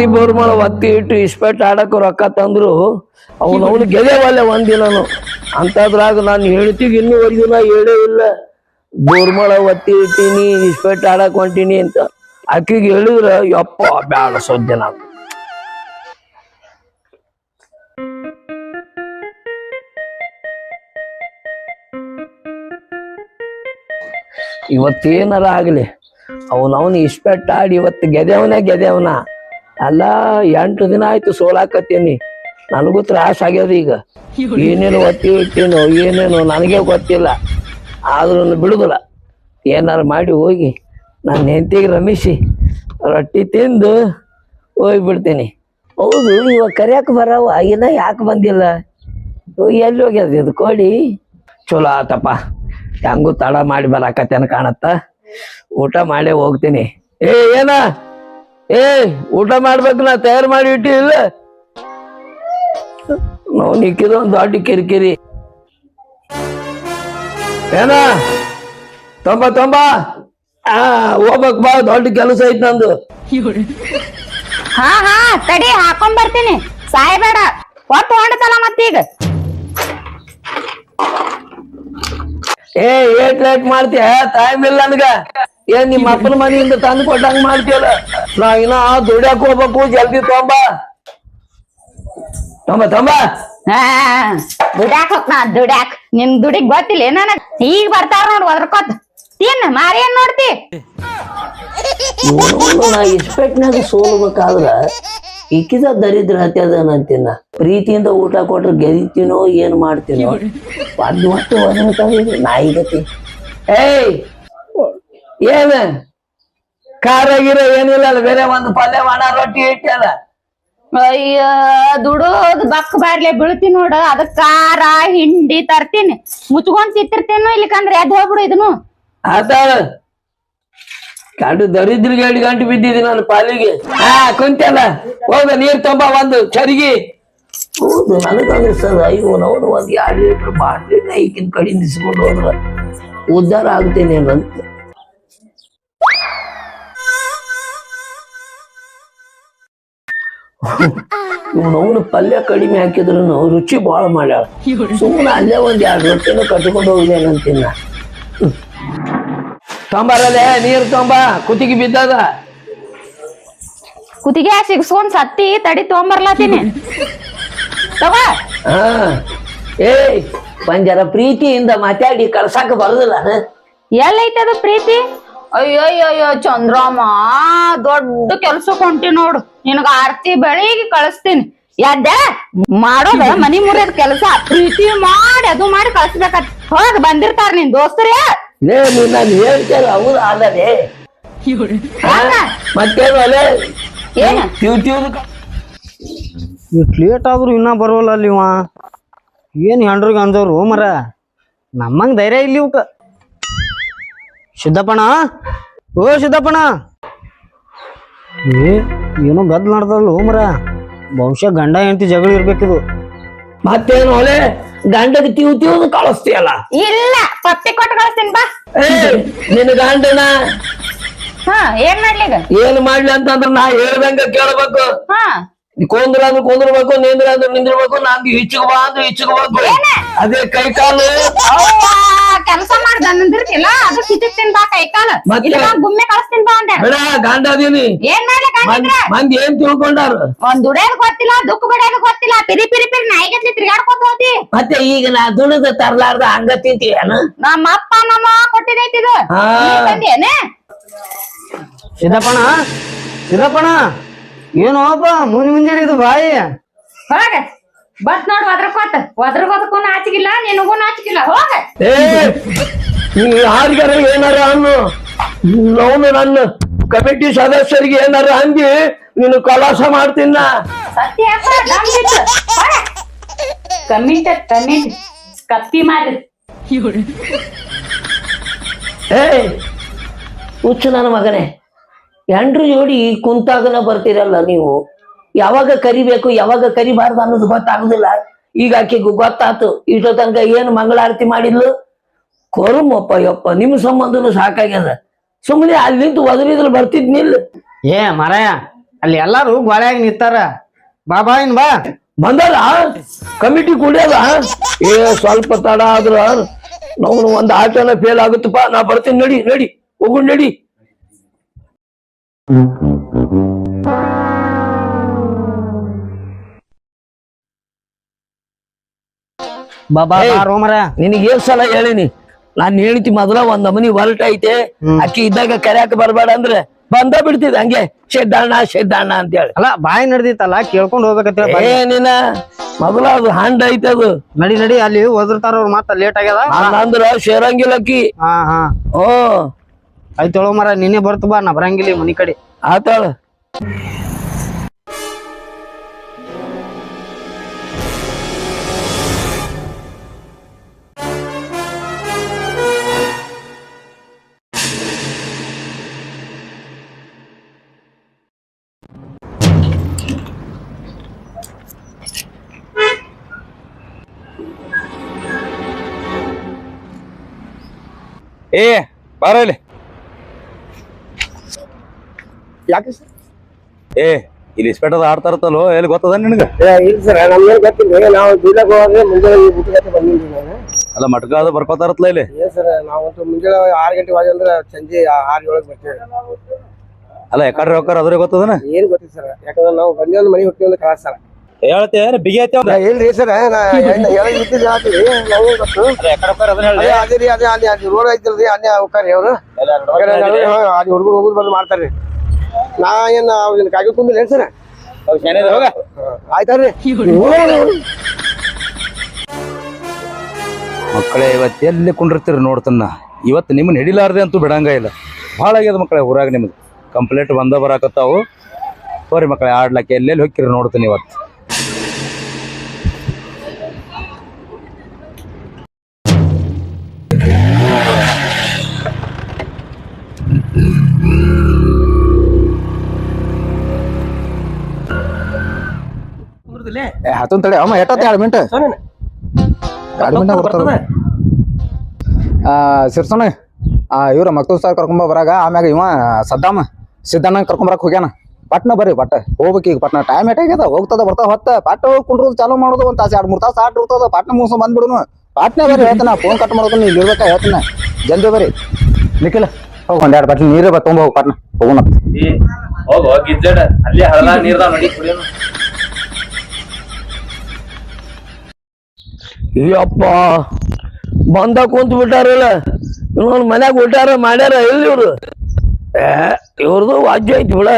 ಒತ್ತಿ ಬೋರ್ಮಳ ಒತ್ತಿ ಇಟ್ಟು ಇಸ್ಪೆಟ್ ಆಡಕ್ಕೆ ರೊಕ್ಕ ತಂದ್ರು, ಅವನು ಅವನು ಗೆಳೆಯವಲ್ಲ ಒಂದಿನನು ಅಂತದ್ರಾಗ ನಾನು ಹೇಳ್ತೀವಿ ಇನ್ನೂವರೆಗೂ ನಾ ಹೇಳೇ ಇಲ್ಲ. ಬೋರ್ಮಳ ಒತ್ತಿ ಇಟ್ಟೀನಿ, ಇಸ್ಪೆಟ್ ಆಡಕ್ ಹೊಂಟೀನಿ ಅಂತ. ಆಕಿಗೆ ಹೇಳಿದ್ರ, ಯಪ್ಪ, ಬ್ಯಾಡ ಸದ್ಯ ನಾನು. ಇವತ್ತೇನಾರ ಆಗ್ಲಿ ಅವನವನು ಇಸ್ಪೆಟ್ ಆಡಿ ಇವತ್ತು ಗೆದೆವನ ಗೆದೆವನ ಅಲ್ಲ, ಎಂಟು ದಿನ ಆಯ್ತು ಸೋಲಾಕತ್ತೀನಿ. ನನಗೂ ತ್ರಾಸ ಆಗ್ಯದ ಈಗ. ಏನೇನು ಒತ್ತಿ ಇಟ್ಟೇನೋ, ಏನೇನೋ ನನಗೆ ಗೊತ್ತಿಲ್ಲ. ಆದ್ರೂ ಬಿಡುದಿಲ್ಲ. ಏನಾರು ಮಾಡಿ ಹೋಗಿ, ನನ್ನ ಹೆಂಡತಿಗೆ ರಮಿಸಿ, ರೊಟ್ಟಿ ತಿಂದು ಹೋಗ್ಬಿಡ್ತೀನಿ. ಹೌದು, ಇವಾಗ ಕರಿಯಕ್ಕೆ ಬರವ, ಇನ್ನ ಯಾಕೆ ಬಂದಿಲ್ಲ? ಎಲ್ಲಿ ಹೋಗ್ಯದ ಇದು ಕೋಳಿ? ಚಲೋ ಆತಪ್ಪ. ಹೆಂಗೂ ತಡ ಮಾಡಿ ಬರಾಕತ್ತೇನ ಕಾಣತ್ತ. ಊಟ ಮಾಡೇ ಹೋಗ್ತೀನಿ. ಏ, ಏನ? ಏ ಊಟ ಮಾಡ್ಬೇಕು ನಾ ತಯಾರು ಮಾಡಿ ಇಟ್ಟಿಲ್ಲ. ನಾವು ನಿಕ್ಕಿದ ಒಂದು ದೊಡ್ಡ ಕಿರಿಕಿರಿ. ಏನ? ತೊಂಬ ತೊಂಬ. ಆ ಹೋಗ್ಬೇಕ್ ಬಾ ದೊಡ್ಡ ಕೆಲಸ ಐತ್ ನಂದು. ಹಾ ಹಾ ತಡಿ ಹಾಕೊಂಡ್ ಬರ್ತೀನಿ. ಸಾಯಬೇಡ. ಒಟ್ಟು ಹೊಂಡತಲ್ಲ ಮತ್ತೀಗ. ಏ ಏಟ್ ಲೇಟ್ ಮಾಡ್ತೀಯ? ಟೈಮ್ ಇಲ್ಲ ನನ್ಗ. ಏನ್ ನಿಮ್ಮ ಅಪ್ಪನ ಮನೆಯಿಂದ ತಂದು ಕೊಟ್ಟಂಗ ಮಾಡ್ತೀಯಲ್ಲ? ನಾ ಇನ್ನ ದುಡ್ಯಾಕ್ ಹೋಗ್ಬೇಕು ಜಲ್ದಿ ತೊಂಬ. ತೊಂಬ ತೊಂಬ. ದುಡ್ಯಾಕ್ ಹೋಗ್ನಾ ದುಡ್ಯಾಕ್. ನಿನ್ ದುಡಿಗ್ ಗೊತ್ತಿಲ್ಲ ನನಗ್? ಈಗ ಬರ್ತಾರ ನೋಡ್ ಒದ್ರಕೋತ್. ತಿನ್ ಮಾರಿ ಏನ್ ನೋಡ್ತಿ? ನಾ ಸೋಲ್ಬೇಕಾದ್ರ ಇಕ್ಕಿದ ದರಿದ್ರ ಹತ್ಯದನಂತಿನ ಪ್ರೀತಿಯಿಂದ ಊಟ ಕೊಟ್ರೆ ಗೆದಿತೀನೋ ಏನ್ ಮಾಡ್ತೀನೋ? ಒಂದ್ ಒಟ್ಟು ಒದರ್ತಾವ ನಾಯಿ ಗತಿ ಏಯ್! ಏನ? ಖಾರ ಗಿರ ಏನಿಲ್ಲ ಅಲ್ಲ ಬೇರೆ ಒಂದು ಪಲ್ಯ ಒಣ ರೊಟ್ಟಿ ಇಟ್ಟಲ್ಲ ಅಯ್ಯ ದುಡೋದ್ ಬಕ್ ಬಾಡ್ಲೆ ಬೀಳ್ತೀನಿ ನೋಡ ಅದ ಖಾರ ಹಿಂಡಿ ತರ್ತೀನಿ. ಮುಚ್ಕೊಂಡ್ ಇಲ್ಲಿ ಕಂದ್ರೆ ಎದ್ ಹೋಗ್ಬಿಡು ಇದನ್ನು. ಆತ ಕಂಡು ದರಿದ್ರಿಗೆ ಎರಡು ಗಂಟೆ ಬಿದ್ದಿದ್ದೀನಿ ನನ್ನ ಪಾಲಿಗೆ. ಹಾ ಕುಂತಲ್ಲ ಹೋಗ ನೀರ್ ತೊಂಬ ಒಂದು ಚರಿಗಿ. ಹೌದು ನನಗಂದ್ರೆ ಸರ್ ಅಯ್ಯೋ ನಾವು ಒಂದ್ ಎರಡು ಲೀಟರ್ ಬಾಟ್ಲಿನ ಈಗಿನ ಕಡೆ ನಿಸ್ಕೊಂಡು ಹೋದ್ರ ಉದ್ಧಾರ ಆಗ್ತೇನೆ ಅಂತ ಅವನು ಪಲ್ಯ ಕಡಿಮೆ ಹಾಕಿದ್ರು ರುಚಿ ಬಾಳ ಮಾಡ್ಯಾಳ. ಸುಮ್ಮನೆ ಅಲ್ಲೇ ಒಂದ್ ಎರಡು ರೊಟ್ಟಿನ ಕಟ್ಕೊಂಡು ಹೋಗ್ಲೇನಂತಿನ್ನ ತೊಂಬರಲ್ಲೇ ನೀರ್ ತೊಂಬ ಕುತ್ತಿಗೆ ಬಿದ್ದದ? ಕುತ್ತಿಗೆ ಸಿಗ್ಸ್ಕೊಂಡ್ ಸತ್ತಿ ತಡಿ ತೊಗೊಂಬರ್ಲಾತೀನಿ ತಗೋ. ಹಾ. ಏಯ್ ಪ್ರೀತಿಯಿಂದ ಮಾತಾಡಿ ಕಳ್ಸಾಕ ಬರುದಿಲ್ಲ. ಎಲ್ಲೈತದ ಅದು ಪ್ರೀತಿ? ಅಯ್ಯೋ ಅಯ್ಯೋ ಚಂದ್ರಮ್ಮ ದೊಡ್ಡ ಕೆಲ್ಸಕ್ಕೆ ಹೊಂಟಿ ನೋಡು. ನಿನಗ ಆರ್ತಿ ಬೆಳಿಗ್ಗೆ ಕಳಿಸ್ತೀನಿ. ಎದ್ದ ಮಾಡೋದ ಮನಿ ಮುರಿಯದ ಕೆಲಸ ಪ್ರೀತಿ ಮಾಡಿ ಅದು ಮಾಡಿ ಕಳಿಸ್ಬೇಕತ್. ಹೋಗ್ ಬಂದಿರ್ತಾರ ನಿನ್ ದೋಸ್ತರೇ. ಲೇ ನೀನ್ ನಾನು ಹೇಳ್ತೇನೆ ಹೌದು ಅಲ್ಲದೆ ಮತ್ತೇನು ಅಲ್ಲೇ ಏನ? ತ್ಯೂ ತ್ಯೂದು ಇಟ್ ಲೇಟ್ ಆದ್ರೂ ಇನ್ನ ಬರೋಲ್ಲ ಅಲ್ಲಿ ಇವ. ಏನ್ ಹೆಂಡ್ರಿಗೆ ಅಂದವ್ರು ಮರ? ನಮ್ಮಂಗ್ ಧೈರ್ಯ ಇಲ್ಲಿ ಇವಕ್ಕ ಸಿದ್ದಪ್ಪಣ ಓ ಸಿದ್ದಪ್ಪಣ ಏ ಏನೋ ಗದ್ ನಡ್ದಲ್ಲ ಮರ. ಬಹುಶಃ ಗಂಡ ಹೆಂಡತಿ ಜಗಳ ಇರ್ಬೇಕಿದು. ಮತ್ತೇನು ಹೊಲೆ? ಗಂಡಗ ತೀವ್ ತೀವ್ ಕಳಿಸ್ತೀಯಲ್ಲ? ಇಲ್ಲ ಪತ್ತೆ ಕೊಟ್ಟು ಕಳಿಸ್ತೀನಿ ಬಾ. ಏ ನಿನ್ನ ಗಂಡನ ಹಾ ಏನ್ ಮಾಡ್ಲಿ ಈಗ? ಏನ್ ಮಾಡ್ಲಿ ಅಂತಂದ್ರ ನಾ ಹೇಳ್ದಂಗ ಕೇಳ್ಬೇಕು. ಹಾ. ಕುಂದ್ರ ಅಂದ್ರೆ ಕುಂದ್ರಬೇಕು ನಿಂದ್ರ ಅಂದ್ರೆ ನಿಂದಿರ್ಬೇಕು ನಂದು ಹಿಚ್ಚಗ ಬಾ ಅಂದ್ರೆ ಅದೇ ಕೈ ಕಾಲು. ಕೆಲಸ ಅಂದಿರ್ತಿಲ್ಲ ಅದು ಸಿಟ್ಟಿರ್ತೀನಿ ಬಾ ಕೈ ಕಾಲ ಮತ್ತೆ? ಇಲ್ಲ ಗುಮ್ಮೆ ಕಳಿಸ್ತೀನಿ ಬಾ ಅಂದೆ. ಬೇಡ ಗಂಡ ಅದೀನಿ. ಏನ್ ಮಾಡ್ಲಿ ಮಂದಿ ಏನ್ ತಿಳ್ಕೊಂಡಾರ? ಒಂದ್ ದುಡಿಯೋದು ಗೊತ್ತಿಲ್ಲ ದುಃಖ ಬಿಡೋದು ಗೊತ್ತಿಲ್ಲ. ಪಿರಿ ಪಿರಿ ಪಿರಿ ನಾಯಿಗತ್ಲಿ ತಿರ್ಗಾಡ್ಕೊತ ಹೋದಿ. ಮತ್ತೆ ಈಗ ನಾ ದುಣದ ತರ್ಲಾರ್ದ ಹಂಗ ತಿಂತೀಯನ? ನಮ್ಮ ಅಪ್ಪ ನಮ್ಮ ಕೊಟ್ಟಿದೈತಿ ಇದು. ಹಾ. ತಂದೇನೆ ಸಿದ್ದಪ್ಪಣ ಸಿದ್ದಪ್ಪಣ ಏನು ಅಪ್ಪ ಮುಂಜ್ ಮುಂಜಾನೆ ಇದು ಬಾಯಿ? ಹೋಗ. ಬಟ್ ನೋಡ್ ಒದ್ರಕೋತ ಒದ್ರಕೋತಕ್ಕೂ ನಾಚಿಕಿಲ್ಲ ನಿನಗೂ ನಾಚಿಕಿಲ್ಲ ಹೋಗ ಏ! ನೀ ಯಾರಿಗಾರ ಏನಾರ ಅನ್ನು? ನೋವು ನನ್ನ ಕಮಿಟಿ ಸದಸ್ಯರಿಗೆ ಏನಾರ ಅಂದಿ ನೀನು ಕಲಾಸ ಮಾಡ್ತೀನ? ಸತ್ಯ ಕಮಿಟ ಕಮಿಟ್ ಕಪ್ಪಿ ಮಾರಿ. ಏ! ಹುಚ್ಚು ನನ್ನ ಮಗನೇ ಎಂಡ್ರು ಜೋಡಿ ಕುಂತಾಗನ ಬರ್ತೀರಲ್ಲ ನೀವು? ಯಾವಾಗ ಕರಿಬೇಕು ಯಾವಾಗ ಕರಿಬಾರ್ದು ಅನ್ನೋದು ಗೊತ್ತಾಗುದಿಲ್ಲ. ಈಗ ಆಕೆಗೂ ಗೊತ್ತಾತು ಇಷ್ಟೋ ತನಕ ಏನು ಮಂಗಳಾರತಿ ಮಾಡಿದ್ಲು? ಕೊರುಮಪ್ಪ ಯಪ್ಪ ನಿಮ್ ಸಂಬಂಧನು ಸಾಕಾಗ್ಯದ. ಸುಮ್ಮನೆ ಅಲ್ಲಿ ನಿಂತು ಒದರಿದ್ರು ಬರ್ತಿದ್ ನಿಲ್ ಏ ಮರಾಯ ಅಲ್ಲಿ ಎಲ್ಲಾರು ಗೋಳ್ಯಾಗ ನಿಂತಾರ. ಬಾಬಾ ಇನ್ ಬಾ. ಬಂದದ? ಕಮಿಟಿ ಕುಡಿಯದ? ಏ ಸ್ವಲ್ಪ ತಡ ಆದ್ರ ನಾವು ಒಂದ್ ಆಟನ ಫೇಲ್ ಆಗುತ್ತಪ್ಪ. ನಾ ಬರ್ತೀನಿ ನಡಿ ನಡಿ ಹೋಗು ನಡಿ. ಬಾ ಬಾ ಏಯ್. ಬಾ ರೋಮರ ನಿನಗೆ ಏನ್ ಸಲ ಹೇಳಿನಿ? ನಾನ್ ಹೇಳ್ತಿ ಮೊದಲ ಒಂದ್ ಮನಿ ಹೊರಟ ಐತೆ. ಅಕ್ಕಿ ಇದ್ದಾಗ ಕರ್ಯಾಕ ಬರ್ಬೇಡ ಅಂದ್ರೆ ಬಂದ ಬಿಡ್ತಿದ್ ಹಂಗೆ. ಶೆಡ್ಡಣ್ಣ ಶೆಡ್ಡಣ್ಣ ಅಂತ ಹೇಳಿ ಅಲ್ಲ ಬಾಯಿ ನಡೆದಿತ್ತಲ್ಲ ಕೇಳ್ಕೊಂಡ್ ಹೋಗ್ಬೇಕಂತ. ಏನಿನ ಮೊದಲ ಅದು ಹಂಡ್ ಐತೆ ಅದು. ನಡಿ ನಡಿ ಅಲ್ಲಿ ಒದರ್ತಾರ ಅವ್ರ ಮತ್ತ ಲೇಟ್ ಆಗ್ಯದ. ಅಂದ್ರ ಸೇರಂಗಿಲ್ಲ ಅಕ್ಕಿ. ಹಾ ಹಾ. ಓ. ಆಯ್ತು ಮರ ನಿನ್ನೆ ಬರ್ತು ಬಾ ನಾ ಬರಂಗಿಲ್ಲ ಮನಿ ಕಡೆ. ಆತಾಳ. ಏ ಬಾರ ಇಲ್ಲಿ. ಯಾಕೆ ಏ ಇಲ್ಲಿ ಇಸ್ಪೆಟದ ಆಡ್ತಾ ಇರ್ತಲ್ಲೋ ಎಲ್ಲಿ ಗೊತ್ತದ ಏ ಇಲ್ಲ ಸರ್ ನಮ್ಗೇನ್ ಗೊತ್ತಿಲ್ಲ. ನಾವು ಬೀಳಕ್ ಹೋದ್ರೆ ಮುಂಜಾನೆ ನಾನು ಅಲ್ಲ ಮಟ್ಕ ಅದು ಬರ್ಕೋತಾ ಇರತ್ತಲ್ಲ ಇಲ್ಲಿ? ಏನ್ ಸರ್ ನಾವಂತೂ ಮುಂಜಾನೆ ಆರು ಗಂಟೆ ವಾಜ್ ಅಂದ್ರೆ ಸಂಜೆ ಆರು ಏಳಕ್ಕೆ ಬರ್ತೇವೆ. ಅಲ್ಲ ಯಾಕಡ್ರಿ ಹೋಗ್ತಾರ ಅದ್ರೆ ಗೊತ್ತದನ? ಏನ್ ಗೊತ್ತಿಲ್ಲ ಸರ್. ಯಾಕಂದ್ರೆ ನಾವು ಬಂದೇ ಒಂದು ಮನೆ ಹೋಗ್ತೀವಿ ಅಂದ್ರೆ ಕಲಾಸ ಸರ್ ಹೇಳ್ತೆ ಬಿಗೈತೆ ಇಲ್ರಿ ಸರ್? ಅದೇ. ಅದೇ ಅಲ್ಲಿ ಅಲ್ಲಿ ರೋಡ್ ಐತಿಲ್ರಿ ಅಲ್ಲೇ ಹೋಗ್ತಾರೆ ಅವರು. ಅಲ್ಲಿ ಹುಡುಗರು ಹೋಗುದು ಬಂದು ಮಾಡ್ತಾರ್ರಿ. ನಾ ಏನ್ ಅವ್ರ ಕಾಗಿ ತುಂಬಿಲ್ಲ ಏನ್ ಸರ್? ಹೋಗ ಆಯ್ತಾರ್ರಿ. ಮಕ್ಕಳೇ ಇವತ್ತು ಎಲ್ಲಿ ಕುಂಡಿರ್ತೀರಿ ನೋಡ್ತನ್ನ? ಇವತ್ತು ನಿಮ್ಮನ್ನ ಹಿಡಿಲಾರ್ದೆ ಅಂತೂ ಬಿಡಂಗ ಇಲ್ಲ. ಭಾಳ ಆಗ್ಯದ ಮಕ್ಕಳೇ ಊರಾಗ ನಿಮ್ಗೆ ಕಂಪ್ಲೇಂಟ್ ಬಂದ ಬರಾಕತ್ತಾವು. ಹೋರಿ ಮಕ್ಕಳೇ ಆಡ್ಲಕ್ಕೆ ಎಲ್ಲೆಲ್ಲಿ ಹೋಗ್ತೀರಿ ನೋಡ್ತೀನಿ ಇವತ್ತು. ಹತ್ತೊಂದ್ ತಡಿ. ಅಮ್ಮ ಎಟ್ಟತ್ತ? ಎರಡು ಮಿನಿಟ್ ಎರಡು ಮಿನಿಟ್ ಬರ್ತದ. ಆ ಸಿರ್ಸೋಣ ಆ ಇವ್ರ ಮಕ್ತೂರ್ ಸರ್ ಕರ್ಕೊಂಬ ಬರಾಗ ಆಮ್ಯಾಗ ಇವ ಸದ್ದಾಮ ಸಿದ್ದಣ್ಣ ಕರ್ಕೊಂಬರಕ್ ಹೋಗ್ಯಾನ. ಪಟ್ನ ಬರ್ರಿ ಪಟ್ಟ. ಹೋಗ್ಬೇಕು ಈಗ ಪಟ್ನ. ಟೈಮ್ ಎಟ್ಟಾಗ್ಯದ ಹೋಗ್ತದ ಬರ್ತಾವ ಹೊತ್ತ. ಪಟ್ಟ ಹೋಗಿ ಕುಂಡ್ರದು ಚಾಲೂ ಮಾಡೋದು ಒಂದು ತಾಸು ಎರಡು ಮೂರು ತಾಸು ಆಟ ಇರ್ತದ. ಪಟ್ನ ಮುಗಿಸ್ ಬಂದ್ಬಿಡುನು. ಪಾಟ್ನೆ ಬರ್ರಿ ಹೇಳ್ತಾನ ಫೋನ್ ಕಟ್ ಮಾಡೋದು ನೀವು ಇರ್ಬೇಕಾ ಹೇಳ್ತಾನ. ಜಲ್ದಿ ಬರ್ರಿ. ನಿಖಿಲ ಹೋಗಿ ಒಂದೆರಡು ಬಟ್ಲಿ ನೀರೇ ಬಾ ತೊಗೊಂಬ ಹೋಗಿ ಪಟ್ನ. ಹೋಗೋಣ ಹೋಗೋ. ಗಿಜ್ಜಡ. ಅಲ್ಲಿ ಹಳದ ನೀರ್ದ ನೋಡಿ ಕುಡಿಯೋನು. ಅಯ್ಯಪ್ಪ ಬಂದ ಕುಂತ ಬಿಟ್ಟಾರಲ್ಲ. ಇನ್ನೊಂದು ಮನ್ಯಾಗ ಬಿಟ್ಟಾರ ಮಾಡ್ಯಾರ ಎಲ್ಲಿ ಇವ್ರು? ಏ ಇವ್ರದು ವಾಜ್ಯ ಐತಿ ಬಿಡ.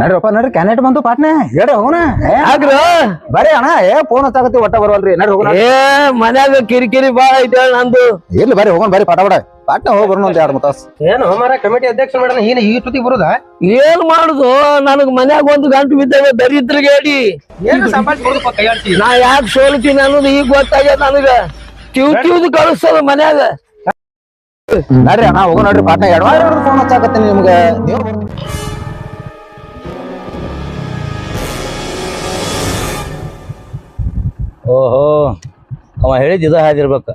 ನಡ್ರಪ್ಪ ನಡ್ರಿ ಕ್ಯಾನೆಟ್ ಬಂತು ಪಾಟ್ನೆ. ಹೇಳ್ರಿ ಹೋಗೋಣ. ಆಗ್ರ? ಯಾಕ್ರ ಬರ್ರಿ ಅಣ್ಣ. ಏ ಫೋನ್ ಹಚ್ಚಾಕತ್ತಿ ಒಟ್ಟ ಬರವಲ್ರಿ. ನಡ್ರಿ ಹೋಗೋಣ. ಏ ಮನ್ಯಾಗ ಕಿರಿಕಿರಿ ಬಾಳ ಐತೆ ಹೇಳ ನಂದು. ಇರ್ಲಿ ಬರೀ ಹೋಗೋಣ ಬರೀ ಪಾಠ ಪಟ ಪಾಟ್ನೆ ಹೋಗಿ ಬರೋಣ ಒಂದ್ ಎರಡು ಮತ ತಾಸು ಏನು ಮರ ಕಮಿಟಿ ಅಧ್ಯಕ್ಷ ಮಾಡೋಣ ಏನ್ ಈ ತುತಿ ಬರುದ? ಏನ್ ಮಾಡುದು? ನನಗ್ ಮನ್ಯಾಗ ಒಂದು ಗಂಟು ಬಿದ್ದಾಗ ದರಿದ್ರಿಗೆ ಹೇಳಿ ಏನು ಸಂಪಾದಿಸಿ ನಾ ಯಾಕೆ ಸೋಲ್ತೀನಿ ಅನ್ನೋದು ಈಗ ಗೊತ್ತಾಗ್ಯದ ನನಗ. ತಿವ್ ಕಿವ್ದು ಕಳಿಸ್ತದ ಮನ್ಯಾಗ. ನಡ್ರಿ ಅಣ್ಣ ಹೋಗೋ ನೋಡ್ರಿ ಪಾಟ್ನ ಎರಡು ಫೋನ್ ಹಚ್ಚಾಕತ್ತೀನಿ ನಿಮ್ಗೆ. ನೀವು ಓಹೋ ಅವ ಹೇಳಿದ ಇದ ಹಾದಿರ್ಬೇಕು.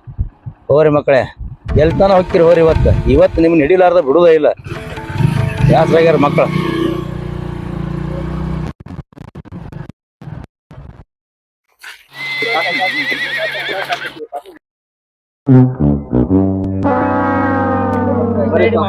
ಹೋಗ್ರಿ ಮಕ್ಕಳೇ. ಎಲ್ಲಿ ತನ ಹೋಗ್ತಿರಿ ಹೋರಿ ಇವತ್ತು. ಇವತ್ತು ನಿಮ್ಗೆ ಹಿಡಿಲಾರ್ದ ಬಿಡುದೇ ಇಲ್ಲ. ಯಾಸ್ರಾಗ್ಯಾರ ಮಕ್ಕಳು ಈಗ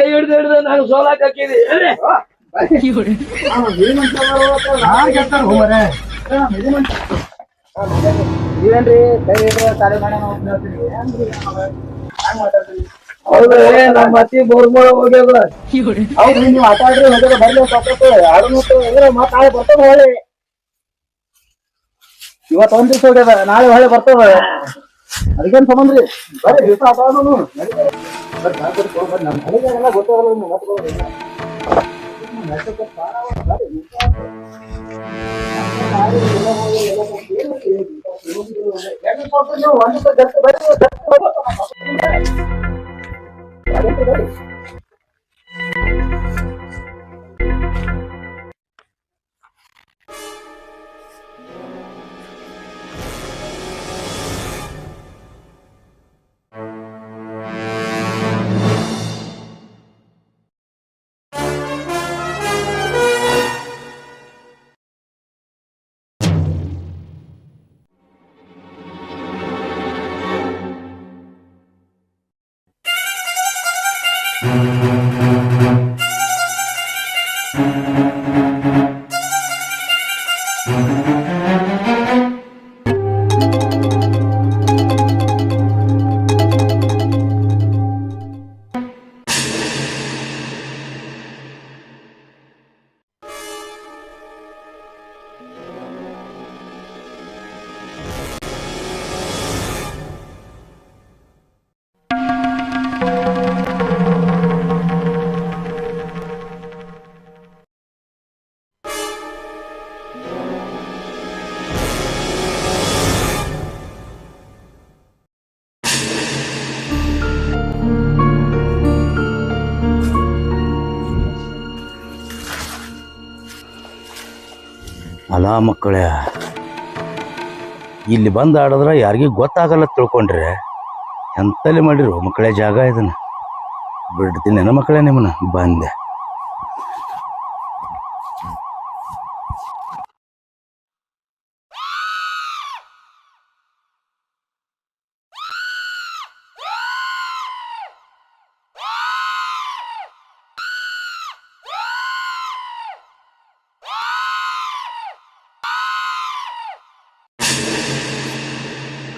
ಕೈ ಹಿಡ್ದು ಹಿಡ್ದು ನಾನು ಸೋಲಾಕ್ ಹಾಕಿದಿ ಹೌದ್ರಿ ನಮ್ಮ ಅತ್ತಿ ಬೋರ್ಮಳ ಹೋಗ್ಯದ ಹೌದ್ರಿ ನೀವು ಆಟ ಆಡ್ರಿ ಹೋಗ್ಯದ ಬರ್ಲಿ ಸಾಕತ್ತು ಆಡು ಮತ್ತು ಅಂದ್ರೆ ಮತ್ತೆ ನಾಳೆ ಬರ್ತದ ಹೊಳೆ. ಇವತ್ತು ಒಂದ್ ದಿವಸ ಹೋಗ್ಯದ ನಾಳೆ ಹೊಳೆ ಬರ್ತದ. ಅದಕ್ಕೇನ್ ರೀ ಬರೀ ದಿವಸ ಆಡೋನು. ಗೊತ್ತಾಗಲ್ಲ ನಿಮ್ಗೆ ಮತ್ತೆ ಬರೋದು. Thank you. ಅಲ್ಲ ಮಕ್ಕಳೇ, ಇಲ್ಲಿ ಬಂದು ಆಡಿದ್ರೆ ಯಾರಿಗೂ ಗೊತ್ತಾಗಲ್ಲ ತಿಳ್ಕೊಂಡ್ರೆ. ಎಂತಲ್ಲಿ ಮಾಡಿರು ಮಕ್ಕಳೇ ಜಾಗ ಇದನ್ನು. ಬಿಡ್ತೀನಿ ಮಕ್ಕಳೇ ನಿಮ್ಮನ್ನ, ಬಂದೆ.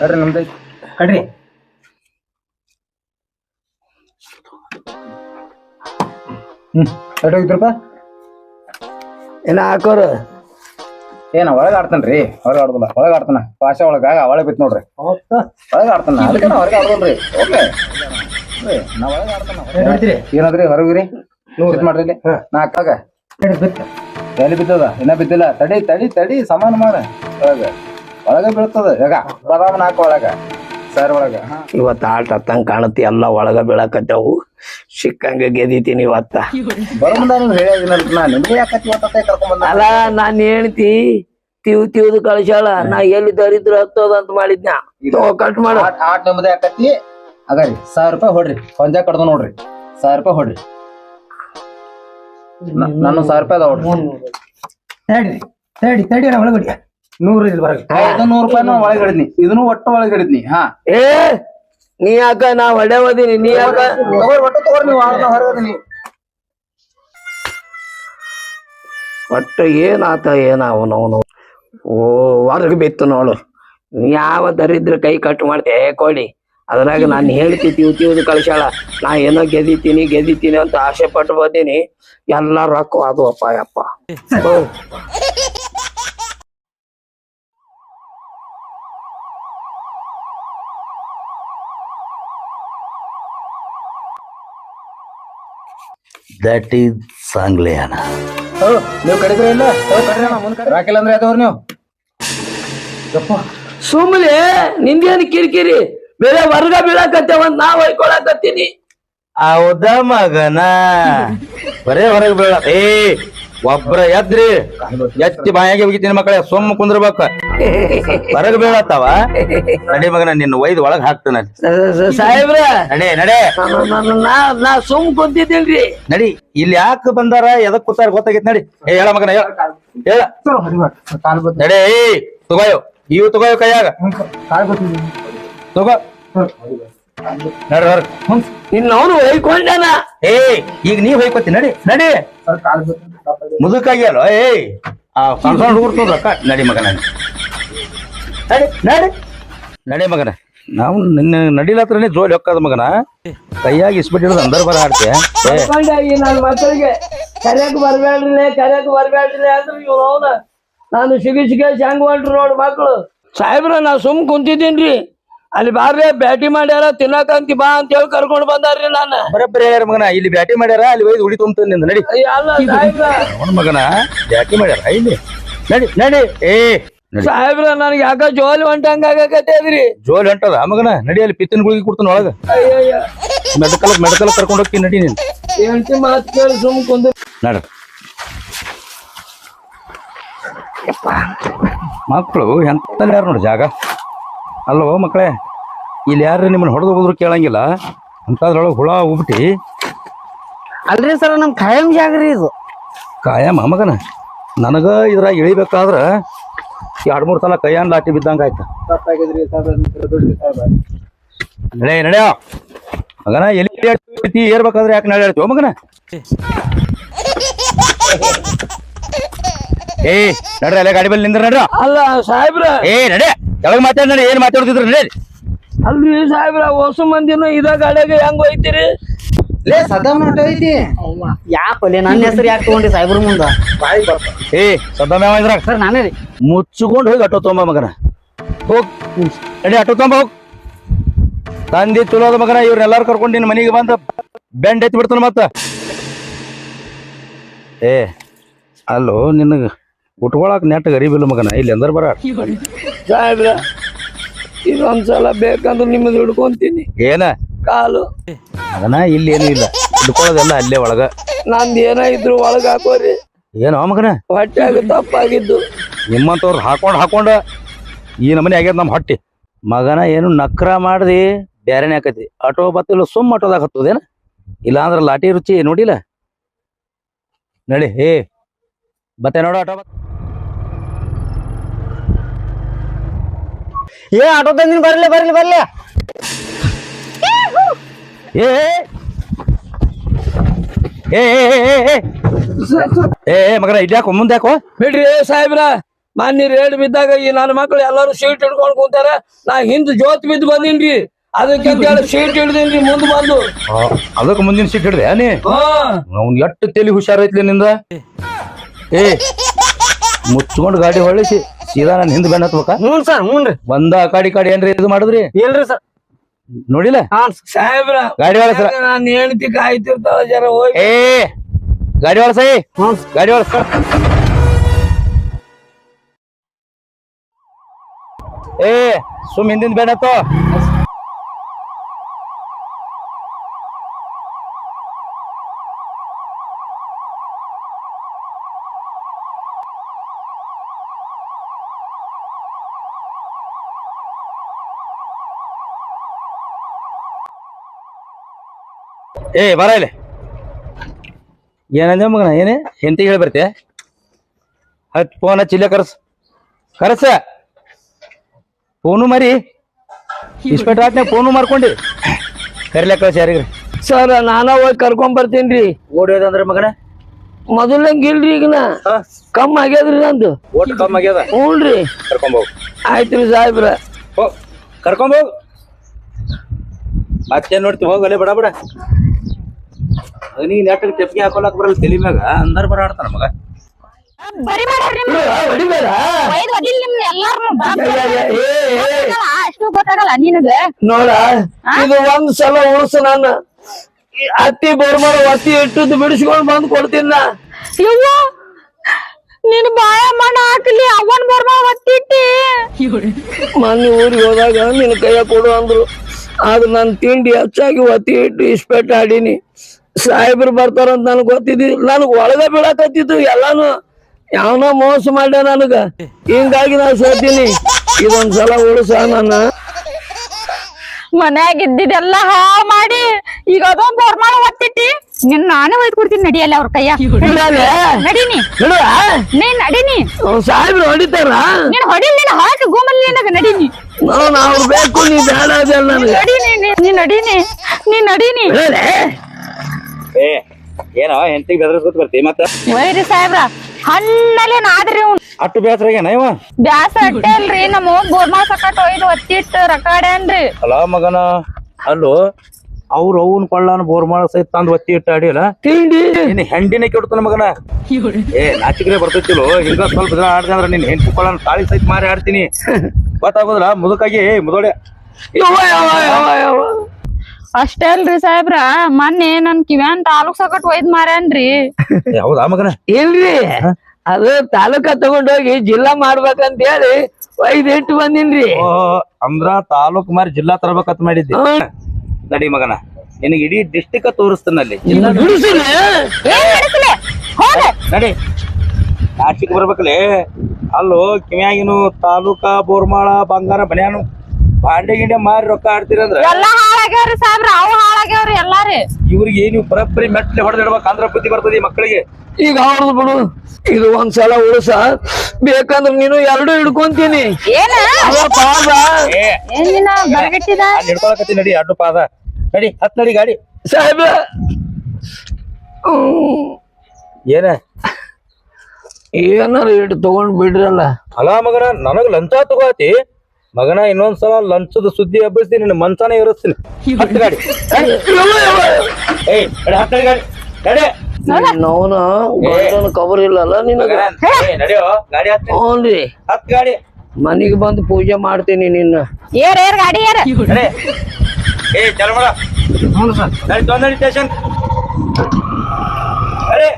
ಕಡ್ರಿ ನಮ್ದು ಕಡ್ರಿ. ಹ್ಮ್ ಎಷ್ಟ್ ಹೋಗಿದ್ರಪ್ಪ? ಏನ ಹಾಕೋರು. ಏನ ಒಳಗ ಆಡ್ತಾನ್ರಿ ಹೊರಗೆ ಆಡುದಿಲ್ಲ. ಒಳಗ ಆಡ್ತಾನ. ಭಾಷೆ ಒಳಗ ಒಳಗೆ ಬಿತ್ ನೋಡ್ರಿ. ಒಳಗ ಆಡ್ತಾನ. ಅದಕ್ಕೆ ಹೊರಗೆ ಆಡೋಲ್ರಿ ಓಕೆ. ನಾ ಒಳಗ ಆಡ್ತಾನ. ಏನಾದ್ರಿ ಹೊರಗ್ರಿ ಸಿಟ್ ಮಾಡ್ರಿ ಇಲ್ಲಿ. ನಾಲ್ಕಾಗ ಎಲ್ಲಿ ಬಿದ್ದದ? ಇನ್ನ ಬಿದ್ದಿಲ್ಲ. ತಡಿ ತಡಿ ತಡಿ. ಸಮಾನ ಮಾಡ. ಒಳಗ. ಒಳಗ ಬೀಳ್ತದ. ಈಗ ಬದಾಮ್ ನಾಲ್ಕು ಒಳಗ. ಸರ್ ಒಳಗ ಇವತ್ತ ಆಟ ಹತ್ತಂಗ್ ಕಾಣತಿ ಎಲ್ಲ ಒಳಗ ಬೀಳಕತ್ತವು. ಸಿಕ್ಕಂಗ ಗೆದಿತೀನಿ ಇವತ್ತ. ಬರೋ ಮುಂದ ನೀವು ಹೇಳಿದಿನಲ್ಲ ನಾ ನಿಮ್ಗೆ ಯಾಕತ್ತಿ ಇವತ್ತೇ ಕರ್ಕೊಂಡ್ ಬಂದ? ಅಲ್ಲ ನಾನ್ ಹೇಳ್ತಿ ತಿವ್ ತಿವ್ದು ಕಳ್ಸ್ಯಾಳ. ನಾ ಎಲ್ಲಿ ದರಿದ್ರ ಹತ್ತೋದ ಅಂತ ಮಾಡಿದ್ನ. ಕಟ್ ಮಾಡ. ಆಟ ನಿಮ್ಮದೇ ಆಕತಿ ಅಗರಿ ಸಾವಿರ ರೂಪಾಯಿ ಹೊಡ್ರಿ. ಪಂಜ ಕಡ್ದು ನೋಡ್ರಿ. ಸಾವಿರ ರೂಪಾಯಿ ಹೊಡ್ರಿ. ನಾನು ಸಾವಿರ ರೂಪಾಯಿ ಅದ ಹೊಡ್ರಿ ತಡಿ ತಡಿ ತಡಿ ಒಳಗಡಿ. ನೂರು ಇಲ್ಲಿ ಬರಲಿ ಇದು ನೂರು ರೂಪಾಯಿ ಒಳಗೆ ಹಿಡಿದ್ನಿ ಇದನ್ನು ಒಟ್ಟು ಒಳಗೆ ಹಿಡಿದ್ನಿ ಹಾ. ಏ ನೀ ಯಾಕ ನಾ ಓದಿನಿ ನೀ ಯಾಕ? ತಗೋರಿ ಒಟ್ಟು ತಗೋರಿ ನೀವು ಆಡ್ನ ಹೊರಗದಿನಿ ಒಟ್ಟು ಏನಾತ ಏನ ಅವನು ಓ ಹೊರಗೆ ಬಿತ್ತು ನೋಡು. ನೀ ಯಾವ ದರಿದ್ರ ಕೈ ಕಟ್ ಮಾಡ್ತೆ? ಕೊಡಿ. ಅದ್ರಾಗ ನಾನು ಹೇಳ್ತಿ ತಿವ್ ಕಳ್ಸಾಳ ನಾ ಏನೋ ಗೆದಿತೀನಿ ಗೆದಿತೀನಿ ಅಂತ ಆಸೆ ಪಟ್ಟು ಬಂದೀನಿ ಎಲ್ಲ ರೊಕ್ಕ ಅದು ಅಪ್ಪ ಯಪ್ಪ. ದಟ್ ಈಸ್ ನೀವು ಕಡಿದ್ರಿ ಇಲ್ಲ? ಅಣ್ಣ, ಮುಂದ್ ಕಡ್ರಿ. ರಾಕಿಲ್ಲ ಅಂದ್ರೆ ನೀವು? ಸುಮ್ಮನೆ ನಿಂದೇನು ಕಿರಿಕಿರಿ? ಬೇರೆ ವರ್ಗ ಬೀಳಕತ್ತೇವಂತ ನಾ ಹೊಯ್ಕೊಳಕತ್ತೀನಿ. ಹೌದಾ ಮಗನ? ಬರೇ ಹೊರಗೆ ಬೀಳ ಏ ಒಬ್ರ ಎದ್ರಿ ಎತ್ತಿ ಬಾಯಾಗೆ ಹೋಗಿತೀನಿ ಮಕ್ಕಳೇ ಸೊಮ್ಮ ಕುಂದ್ರಬೇಕ. ಹೊರಗೆ ಬೀಳತ್ತಾವ ನಡಿ ಮಗನ ನಿನ್ನ ಒಯ್ದು ಒಳಗ್ ಹಾಕ್ತೇನೆ ಸಾಹೇಬ್ರ. ನಡೆ ನಡೆ. ನಾ ನಾ ಸುಮ್ ಕುಂತಿದ್ದೀನ್ರಿ. ನಡಿ ಇಲ್ಲಿ ಯಾಕೆ ಬಂದಾರ ಎದಕ್ ಕೂತಾರ ಗೊತ್ತಾಗೈತಿ ನಡಿ. ಏ ಹೇಳ ಮಗನ ಹೇಳ. ಹೇಳ. ನಡೆ ಏ ತಗೋಯೋ. ಇವು ತಗೋಯೋ ಕೈಯಾಗ. ತಗೋ. ನಡ್ರಿ ಇನ್ನವನು ಹೊಯ್ಕೊಂಡಾನ. ಏ ಈಗ ನೀವ್ ಹೊಯ್ಕೊತಿ ನಡಿ ನಡಿ. ಮುದುಕಾಗ್ಯಲ್ಲ ಏ ಆ ಸಣ್ಣ ಸಣ್ಣ ನಡಿ ಮಗನ ನಡಿ. ನಡಿ ನಡಿ. ಮಗನ. ನಾವು ನಿನ್ನ ನಡಿಲತ್ರನೇ ಜೋಲಿ ಹೊಕ್ಕದ ಮಗನ. ಕೈಯಾಗಿ ಇಸ್ಬಿಟ್ಟು ಹಿಡಿದು ಅಂದರ್ ಬರ ಈ ನನ್ನ ಮಕ್ಕಳಿಗೆ ಕರೆಯಕ್ ಬರ್ಬೇಡ್ರಿ ಕರೆಯಕ್ ಬರ್ಬೇಡ್ರಿ ಅಂದ್ರೆ ಇವ್ರು ಅವನ. ನಾನು ಸಿಗಿ ಸಿಗಿ ಹೆಂಗ್ ಹೊಂಟ್ರು ನೋಡ್ ಮಕ್ಕಳು ಸಾಹೇಬ್ರ ನಾ ಸುಮ್ ಕುಂತಿದ್ದೀನ್ರಿ. ಅಲ್ಲಿ ಬಾರ್ರೆ ಬ್ಯಾಟಿ ಮಾಡ್ಯಾರ ತಿನ್ನಕಂತಿ ಬಾ ಅಂತ ಹೇಳಿ ಕರ್ಕೊಂಡ್ ಬಂದಾರ್ರಿ ನಾನು. ಬರಬ್ಬರಿ ಯಾರ ಮಗನ ಇಲ್ಲಿ ಬ್ಯಾಟಿ ಮಾಡ್ಯಾರ ಅಲ್ಲಿ ಒಯ್ದು ಉಳಿ ತುಂಬ ನಿಂದ ನಡಿ. ಅಲ್ಲ ಸಾಹೇಬ್ರ. ಮಗನ ಬ್ಯಾಟಿ ಮಾಡ್ಯಾರ ಇಲ್ಲಿ ನಡಿ ನಡಿ ಏ ನಡಿ. ಸಾಹೇಬ್ರ ನನಗೆ ಯಾಕ ಜೋಲಿ ಹೊಂಟಂಗ ಆಗಕತ್ತೇದ್ರಿ ಜೋಲ್ ಹೊಂಟದ ಆ ಮಗನ ನಡಿ ಅಲ್ಲಿ ಪಿತ್ತಿನ ಗುಳಿಗೆ ಕೊಡ್ತಾನ ಒಳಗ. ಅಯ್ಯಯ್ಯ. ಮೆಡಕಲ್ ಮೆಡಕಲ್ ಕರ್ಕೊಂಡು ಹೋಗ್ತೀನಿ ನಡಿ ನೀನು. ಹೆಂಡತಿ ಮಾತು ಕೇಳಿ ಸುಮ್ ಕುಂದ ನಡ. ಮಕ್ಕಳು ಎಂತ ಯಾರು ನೋಡಿ ಜಾಗ? ಅಲ್ಲೋ ಮಕ್ಕಳೇ ಇಲ್ಲಿ ಯಾರು ನಿಮ್ಮನ್ನ ಹೊಡೆದು ಹೋದ್ರು ಕೇಳಂಗಿಲ್ಲ? ಅಂತದ್ರೊಳಗೆ ಹುಳ ಉಬ್ಬಿಟ್ಟು ಅಲ್ರಿ ಸರ್ ನಮ್ಮ ಖಾಯಂ ಜಾಗ್ರಿ ಇದು. ಕಾಯಂ ಮಗನ? ನನಗೆ ಇದ್ರಾಗ ಇಳಿಬೇಕಾದ್ರ ಎರಡು ಮೂರು ಸಲ ಕೈಯಾನ್ ಲಾಟಿ ಬಿದ್ದಂಗ ಆಯ್ತು. ನಡೆ ನಡೆಯ. ಮಗನ ಎಲ್ಲಿ ಏರ್ಬೇಕಾದ್ರೆ ಯಾಕೆ ನಡೆ ಮಗನ? ಏ ನಡ್ರಿ ಅಲ್ಲೇ ಗಾಡಿ ಬಲ್ಲಿ ನಿಂದ್ರ ನಡ್ರ ಅಲ್ಲ ಸಾಹೇಬ್ರ. ಏ ನಡೆ ಯಾವಾಗ ಮಾತಾಡ್ರಿ ಏನ್ ಮಾತಾಡ್ತಿದ್ರು ರೀ ಅಲ್ರಿ ಸಾಹೇಬ್ರ ಹೊಸ ಮಂದಿನ ಇದ ಗಾಡಿಯಾಗ ಹೆಂಗ್ ಹೋಯ್ತಿರಿ? ಲೇ ಸದಾ ನೋಟ ಐತಿ ಯಾಪಲೆ ನನ್ನ ಹೆಸರು ಯಾಕೆ ತಗೊಂಡಿ ಸಾಹೇಬ್ರ ಮುಂದ? ಏ ಸದ್ದ ಇದ್ರಾಗ ಸರ್ ನಾನೇ ರೀ. ಮುಚ್ಚಿಕೊಂಡು ಹೋಗಿ ಆಟೋ ತೊಂಬ ಮಗನ. ಹೋಗ್ ನಡಿ ಆಟೋ ತೊಂಬ ಹೋಗ್. ತಂದಿ ತುಲೋದ ಮಗನ ಇವ್ರೆಲ್ಲಾರು ಕರ್ಕೊಂಡು ನಿನ್ನ ಮನೆಗೆ ಬಂದ ಬೆಂಡ್ ಎತ್ತಿ ಬಿಡ್ತಾನ ಮತ್ತ. ಏ ಅಲ್ಲೋ ನಿನಗ ಉಟ್ಕೊಳಕ್ ನೆಟ್ ಗರೀಬಿಲ್ಲ ಮಗನ. ಇಲ್ಲಿ ಎಂದ್ರ ಬರ. ಸಾಹೇಬ್ರ ಇದೊಂದ್ಸಲ ಬೇಕಂದ್ರೆ ನಿಮ್ಮದು ಹಿಡ್ಕೊಂತೀನಿ. ಏನ? ಕಾಲು. ಮಗನ ಇಲ್ಲಿ ಏನು ಇಲ್ಲ. ಹಿಡ್ಕೊಳ್ಳೋದೆಲ್ಲ ಅಲ್ಲೇ ಒಳಗ. ನಂದ್ ಏನ ಇದ್ರು ಒಳಗ ಹಾಕೋರಿ. ಏನೋ ಮಗನ? ಹೊಟ್ಟೆ ತಪ್ಪಾಗಿದ್ದು. ನಿಮ್ಮಂತವ್ರು ಹಾಕೊಂಡ್ ಹಾಕೊಂಡ ಈ ನಮ್ಮನೆ ಆಗ್ಯದ ನಮ್ಮ ಹೊಟ್ಟೆ. ಮಗನ ಏನು ನಕ್ರ ಮಾಡ್ದಿ ಬೇರೆನೆ ಹಾಕತಿ ಆಟೋ ಬತ್ತಿಲ್ಲ ಸುಮ್ ಆಟೋದಾಗ ಹತ್ತದೇನ ಇಲ್ಲ ಅಂದ್ರ ಲಾಟಿ ರುಚಿ ನೋಡಿಲ್ಲ? ನಡಿ ಹೇ ಬತ್ತೆ ನೋಡು ಆಟೋ ಬತ್ ಏ ಆಟೋ ತಂದಿನ ಬರ್ಲಿ ಬರ್ಲಿ ಬರ್ಲಿ. ಏ ಏ ಏ ಮಗನ ಇದ್ಯಾಕೋ ಮುಂದೆ ಯಾಕೋ? ಬಿಡ್ರಿ ಸಾಹೇಬ್ರ. ಮಾನ್ಯ ರೇಡ್ ಬಿದ್ದಾಗ ಈ ನನ್ನ ಮಕ್ಳು ಎಲ್ಲರೂ ಸೀಟ್ ಹಿಡ್ಕೊಂಡು ಕುಂತಾರ. ನಾ ಹಿಂದ್ ಜೋತ್ ಬಿದ್ದು ಬಂದಿನ್ರಿ. ಅದಕ್ಕೆ ಹೇಳಿ ಸೀಟ್ ಹಿಡ್ದಿನ್ರಿ ಮುಂದ್ ಬಂದು. ಅದಕ್ಕೆ ಮುಂದಿನ ಸೀಟ್ ಹಿಡ್ದೆ ನೀ? ಅವ್ನ್ ಎಷ್ಟು ಐತ್ಲಿ ಹುಷಾರೈತ್ಲಿ ನಿಂದ? ಏ ಮುಚ್ಕೊಂಡು ಗಾಡಿ ಹೊಳಿಸಿ ಸೀದಾ ನಾನು ಹಿಂದ್ ಬೆನ್ನ ಹತ್ಬೇಕಾ? ಹ್ಞೂ ಸರ್ ಹ್ಞೂ ರೀ. ಒಂದ ಕಾಡಿ ಕಾಡಿ ಏನ್ರಿ ಇದು ಮಾಡಿದ್ರಿ? ಇಲ್ರಿ ಸರ್. ನೋಡಿಲ್ಲ? ಹಾ ಸಾಹೇಬ್ರ ಗಾಡಿ ಸರ್. ನಾನು ಹೆಂಡತಿ ಕಾಯ್ತಿರ್ತಾವ ಜರ ಹೋಗಿ. ಏ ಗಾಡಿ ಒಳಸೈ ಹ್ಞೂ ಗಾಡಿ ಸರ್. ಏ ಸುಮ್ ಹಿಂದಿನ ಬೆನ್ನ ಹತ್ತೋ. ಏ ಬರ ಇಲ್ಲಿ. ಏನಂದ ಮಗನ ಏನೇ? ಹೆಂಡತಿಗೆ ಹೇಳಿ ಬರ್ತೆ ಹತ್ ಫೋನ್ ಹಚ್ಚಿಲ್ಲ ಕರ್ಸ. ಕರ್ಸ. ಫೋನು ಮರಿ. ಇಸ್ಪೆಟ್ ಆತ್ನಾಗ ಫೋನು ಮಾರ್ಕೊಂಡಿ ಕರಿಲೆ ಕಳ್ಸಿ ಯಾರಿಗ್ರಿ. ಸರ್ ನಾನ ಹೋಗಿ ಕರ್ಕೊಂಡ್ ಬರ್ತೀನ್ರಿ ಓಡಿಯೋದಂದ್ರೆ ಮಗನ? ಮೊದಲಂಗ್ ಇಲ್ರಿ ಈಗ ನಾ ಕಮ್ ಆಗ್ಯದ್ರಿ ನಂದು. ಓಟ್ ಕಮ್ಮಿ ಆಗ್ಯದ? ಹ್ಞೂನ್ರಿ ಆಯ್ತು ಆಯ್ತ್ರಿ ಸಾಹೇಬ್ರ. ಹೋಗ್. ಕರ್ಕೊಂಬೋಗ್ ಮತ್ತೇನ್ ನೋಡ್ತೀವಿ ಹೋಗ್ ಬಿಡ ಬಡ ಬಡ. ನೀ ನೆಟ್ ತೆಪ್ಪಿಗೆ ಹಾಕೊಳಕ್ ಬರಲ್ಲ ತಲಿ ಮ್ಯಾಗ ಅಂದರ್ ಬರ ಆಡ್ತಾನ ಮಗ. ಬರಿ. ಅಷ್ಟು ಗೊತ್ತಾಗಲ್ಲ ನಿನಗ. ನೋಡ ಇದು ಒಂದ್ ಸಲ ಉಳ್ಸು ನಾನು ಅತ್ತಿ ಬರ್ಮಾರ ಒತ್ತಿ ಇಟ್ಟದ್ದು ಬಿಡಿಸ್ಕೊಂಡ್ ಬಂದು ಕೊಡ್ತೀನ ನಾ. ಯವ್ವ ನಿನ್ ಬಾಯ ಮಣ್ಣ ಹಾಕಲಿ ಅವನ್ ಬರ್ಮ ಒತ್ತಿಟ್ಟಿ. ಮೊನ್ನೆ ಊರಿಗೆ ಹೋದಾಗ ನಿನ್ ಕೈಯ ಕೊಡು ಅಂದ್ರು. ಆದ್ರೆ ನನ್ ತಿಂಡಿ ಹೆಚ್ಚಾಗಿ ಒತ್ತಿ ಇಟ್ಟು ಇಸ್ಪೆಟ್ ಆಡೀನಿ. ಸಾಹೇಬ್ರು ಬರ್ತಾರಂತ ನನಗ್ ಗೊತ್ತಿದ್ದಿ. ನನಗ್ ಒಳಗ ಬೀಳಕತ್ತಿತ್ತು ಎಲ್ಲಾನು ಯಾವನ ಮೋಸ ಮಾಡ್ಯ ನನಗ. ಹಿಂಗಾಗಿ ನಾ ಸೋತೀನಿ. ಇದೊಂದ್ಸಲ ಉಳಿಸ ನನ್ನ ಮನ್ಯಾಗ ಇದ್ದಿದ್ದೆಲ್ಲ ಹಾ ಮಾಡಿ ಈಗ ಅದೊಂದ್ ಬೋರ್ಮಾಳ ಒತ್ತಿಟ್ಟಿ ನಿನ್ ನಾನೇ ಒಯ್ದು ಕೊಡ್ತೀನಿ ನಡಿಯಲ್ಲ ಅವ್ರ ಕೈಯ? ನಡೀನಿ. ನೋಡು, ನೀನ್ ನಡೀನಿ. ಸಾಹೇಬ್ರು ಹೊಡಿತಾರ? ನೀನ್ ಹೊಡಿಲ್ ನೀನ್ ಹಾಕಿ ಗುಮಲ್ಲಿ ನಿನಗ ನಡೀನಿ. ನಾನು ಅವ್ರು ಬೇಕು ನೀ ಬೇಡ ನಡೀನಿ ನೀ- ನಡೀನಿ. ನೀ ನಡೀನಿ. ಏ ಏನೋ ಹೆಂಡತಿಗೆ ಬೆದರ್ಸ್ಕೊತ ಬರ್ತಿ ಮತ್ತ? ವೈರಿ ಸಾಹೇಬ್ರ ಹಣ್ಣಲ್ಲಿ ನಾದ್ರಿ ಇವ್ನ್? ಅಟ್ಟು ಬೇಸರ ಆಗ್ಯಾನ ಇವ? ಬ್ಯಾಸ ಅಟ್ಟೆ ಅಲ್ರಿ ನಮ್ಮ ಬೋರ್ಮಾ ಸಕಟ್ ಒಯ್ದು ಒತ್ತಿಟ್ಟು ರಕಾಡ್ಯಾನ್ರಿ ಅಲ್ಲ ಮಗನ ಅಲ್ಲೋ ಅವ್ರು ಅವನ್ ಕೊಳ್ಳನ ಬೋರ್ಮಾಳ ಸಹಿತ ತಂದ್ ಒತ್ತಿ ಇಟ್ಟು ಅಡಿಯಲ್ಲ ತಿಂಡಿ. ನಿನ್ನ ಹೆಂಡಿನೇ ಕೆಡ್ತಾನ ಮಗನ? ಏ ನಾಚಿಕ್ರೆ ಬರ್ತೈತಿಲ್ಲೋ ಹಿಂಗ ಸ್ವಲ್ಪ ದಿನ ಆಡ್ದೆ ಅಂದ್ರ ನಿನ್ ಹೆಂಡತಿ ಕೊಳ್ಳನ ತಾಳಿ ಸಹಿತ ಮಾರಿ ಆಡ್ತೀನಿ. ಗೊತ್ತಾಗೋದಿಲ್ಲ ಮುದುಕಾಗಿ ಏ ಮುದೋಡೆ ಅಷ್ಟೇ ಅಲ್ರಿ ಸಾಹೇಬ್ರ. ಮೊನ್ನೆ ನನ್ ಕಿವ್ಯಾನ್ ತಾಲೂಕ್ ಸಕಟ್ ಒಯ್ದ್ ಮಾರ್ಯಾನ್ರಿ. ಹೌದಾ ಮಗನ? ಇಲ್ರಿ. ಅದು ತಾಲೂಕ ತಗೊಂಡೋಗಿ ಜಿಲ್ಲಾ ಮಾಡ್ಬೇಕಂತ ಹೇಳಿ ಒಯ್ದ್ ಇಟ್ಟು ಬಂದಿನ್ರಿ. ಓ ಅಂದ್ರ ತಾಲೂಕ್ ಮಾರಿ ಜಿಲ್ಲಾ ತರಬೇಕಂತ ಮಾಡಿದ್ದೆ. ನಡಿ ಮಗನ. ನಿನಗೆ ಇಡೀ ಡಿಸ್ಟಿಕ್ ತೋರಿಸ್ತಾನಲ್ಲಿ ಬಿಡಿಸಿಲ್ಲ ಏನ್ ನಡೆಸಲೆ ಹೋಗ. ನಡಿ. ನಾಚಿಕ್ ಬರ್ಬೇಕಲ್ಲಿ. ಅಲ್ಲೋ ಕಿವ್ಯಾಗಿನು ತಾಲೂಕ ಬೋರ್ಮಾಳ ಬಂಗಾರ ಬನ್ಯಾನು. ಬಾಂಡೆ ಗಿಂಡೆ ಮಾರಿ ರೊಕ್ಕ ಆಡ್ತೀರಂದ್ರ? ಎಲ್ಲಾ ಹಾಳಾಗ್ಯಾವ್ರಿ ಸಾಹೇಬ್ರ ಅವು ಹಾಳಾಗ್ಯಾವ್ರಿ ಎಲ್ಲಾರಿ ಇವ್ರಿಗೆ ನೀವು ಬರಬ್ಬರಿ ಮೆಟ್ಲೆ ಹೊಡೆದಿಡ್ಬೇಕು ಅಂದ್ರ ಬುದ್ಧಿ ಬರ್ತದೆ ಈ ಮಕ್ಕಳಿಗೆ. ಈಗ ಅವ್ರದ್ದು ಬಿಡು. ಇದು ಒಂದ್ಸಲ ಉಳಿಸ. ಬೇಕಂದ್ರ ನೀನು ಎರಡು ಹಿಡ್ಕೊಂತೀನಿ. ಏನ? ಏನಿನ ಬರಗಟ್ಟಿದ? ಹಿಡ್ಕೊಳಕತ್ತಿ ನಡಿ ಅಡ್ಡು ಪಾದ. ನಡಿ ಹತ್ ನಡಿ ಗಾಡಿ. ಸಾಹೇಬ ಹ್ಮ್. ಏನ? ಏನಾರ ಇಟ್ಟು ತಗೊಂಡ್ ಬಿಡ್ರಲ್ಲ ಅಲ್ಲ ಮಗನ ನನಗ್ ಲಂಚ ತಗೋತಿ. ಮಗನ ಇನ್ನೊಂದ್ಸಲ ಲಂಚದ ಸುದ್ದಿ ಹಬ್ಬಿಸಿ ನಿನ್ನ ಮನ್ಸಾನೇ ಇರಿಸ್ತೀನಿ. ಹತ್ತು ಗಾಡಿ. ಏಯ್ ನಡಿ ಹತ್ತು ಗಾಡಿ ನಡಿ. ಕಬರ್ ಇಲ್ಲಲ್ಲ ನಿನಗ? ಮಗನ, ಏ ನಡಿಯೋ ಗಾಡಿ ಹತ್ತಿ. ಹ್ಞೂನ್ರಿ. ಹತ್ತು ಗಾಡಿ. ಮನಿಗೆ ಬಂದು ಪೂಜೆ ಮಾಡ್ತೀನಿ ನಿನ್ನ. ಏರ್ ಏರ್ ಗಾಡಿ ಏರ್. ನಡಿ. ಏ ಚಲ ಮಾಡ. ನಡಿ ತೊಂದ್ ನಡಿ ಸ್ಟೇಷನ್. ನಡಿ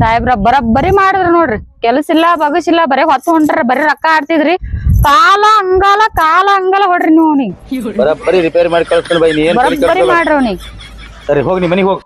ಸಾಹೇಬ್ರ ಬರಬ್ಬರಿ ಮಾಡಿದ್ರ ನೋಡ್ರಿ. ಕೆಲಸ ಇಲ್ಲ ಬಗಸಿಲ್ಲ ಬರೀ ಹೊತ್ತು ಹೊಂಟ್ರ ಬರೀ ರೊಕ್ಕ ಆಡ್ತಿದ್ರಿ. ಕಾಲ ಅಂಗಾಲ ಕಾಲ ಅಂಗಾಲ ಹೊಡ್ರಿ ನೀವು ಅವ್ನಿಗೆ. ಬರೀ ರಿಪೇರಿ ಮಾಡಿ ಬೈ ನೀ ಏನ್ ಬರಬ್ಬರಿ. ಮಾಡ್ರಿ ಅವ್ನಿಗೆ. ಸರಿ ಹೋಗಿ ನೀ ಮನಿಗೆ ಹೋಗಿ.